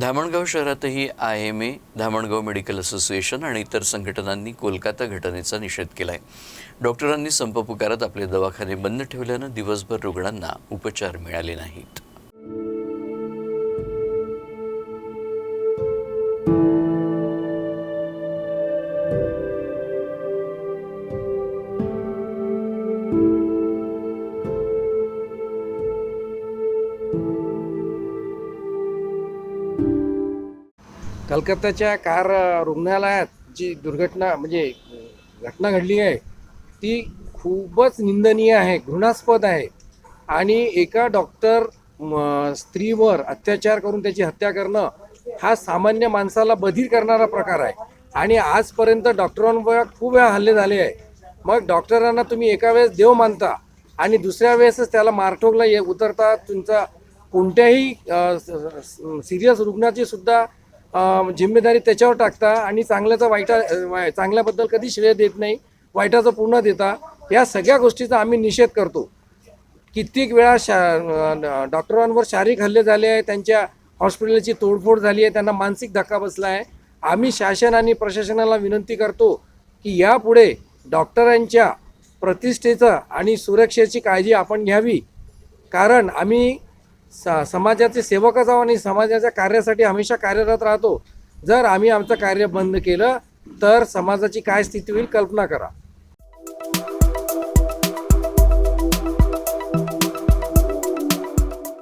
धामणगाव शहरातही I M A Dhamangaon medical association आणि इतर संघटनांनी कोलकाता घटनेचा निषेध केला आहे डॉक्टरांनी संप पुकारत आपले दवाखाने बंद ठेवल्यानं दिवसभर रुग्णांना उपचार मिळाले नाहीत. कलकत्त्याच्या कार रुग्णालयात जी दुर्घटना म्हणजे घटना घडली आहे ती खूपच निंदनीय आहे घृणास्पद आहे. आणि एका डॉक्टर स्त्रीवर अत्याचार करून त्याची हत्या करणं हा सामान्य माणसाला बधीर करणारा प्रकार आहे. आणि आजपर्यंत डॉक्टरांवर खूप वेळा हल्ले झाले आहे. मग डॉक्टरांना तुम्ही एका वेळेस देव मानता आणि दुसऱ्या वेळेसच त्याला मारठोकला ये उतरता तुमचा कोणत्याही सिरियस रुग्णाची सुद्धा जिम्मेदारी त्याच्यावर टाकता आणि चांगल्याचा वाईटा चांगल्याबद्दल कधी श्रेय देत नाही वाईटाचं पूर्ण देता या सगळ्या गोष्टीचा आम्ही निषेध करतो. कित्येक वेळा शा डॉक्टरांवर शारीरिक हल्ले झाले आहे त्यांच्या हॉस्पिटलची तोडफोड झाली आहे त्यांना मानसिक धक्का बसला आहे. आम्ही शासन आणि प्रशासनाला विनंती करतो की यापुढे डॉक्टरांच्या प्रतिष्ठेचं आणि सुरक्षेची काळजी आपण घ्यावी. कारण आम्ही सा समाजाचे सेवकच आहोत आणि समाजाच्या कार्यासाठी हमेशा कार्यरत राहतो. जर आम्ही आमचं कार्य बंद केलं तर समाजाची काय स्थिती होईल कल्पना करा.